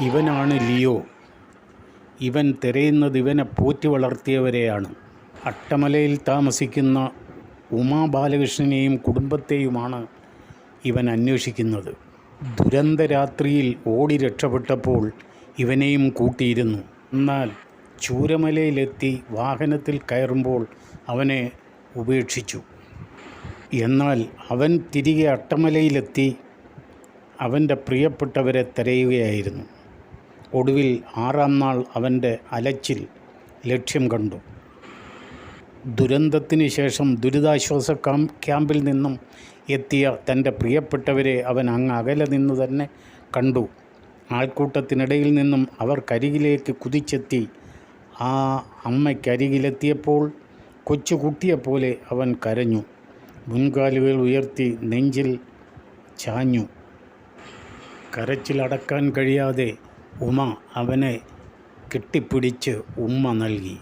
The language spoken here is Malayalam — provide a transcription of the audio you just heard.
ഇവനാണ് ലിയോ. ഇവൻ തിരയുന്നത് ഇവനെ പോറ്റി വളർത്തിയവരെയാണ്. അട്ടമലയിൽ താമസിക്കുന്ന ഉമാ ബാലകൃഷ്ണനെയും കുടുംബത്തെയുമാണ് ഇവൻ അന്വേഷിക്കുന്നത്. ദുരന്തരാത്രിയിൽ ഓടി രക്ഷപ്പെട്ടപ്പോൾ ഇവനെയും കൂട്ടിയിരുന്നു. എന്നാൽ ചൂരമലയിലെത്തി വാഹനത്തിൽ കയറുമ്പോൾ അവനെ ഉപേക്ഷിച്ചു. എന്നാൽ അവൻ തിരികെ അട്ടമലയിലെത്തി അവന്റെ പ്രിയപ്പെട്ടവരെ തിരയുകയായിരുന്നു. ഒടുവിൽ ആറാം നാൾ അവന്റെ അലച്ചിൽ ലക്ഷ്യം കണ്ടു. ദുരന്തത്തിന് ശേഷം ദുരിതാശ്വാസ ക്യാം ക്യാമ്പിൽ നിന്നും എത്തിയ തന്റെ പ്രിയപ്പെട്ടവരെ അവൻ അങ്ങ് അകലെ നിന്ന് തന്നെ കണ്ടു. ആൾക്കൂട്ടത്തിനിടയിൽ നിന്നും അവർ കരികിലേക്ക് കുതിച്ചെത്തി. ആ അമ്മയ്ക്കരികിലെത്തിയപ്പോൾ കൊച്ചു കുട്ടിയെപ്പോലെ അവൻ കരഞ്ഞു. മുൻകാലുകൾ ഉയർത്തി നെഞ്ചിൽ ചാഞ്ഞു. കരച്ചിലടക്കാൻ കഴിയാതെ ഉമ അവനെ കെട്ടിപ്പിടിച്ച് ഉമ്മ നൽകി.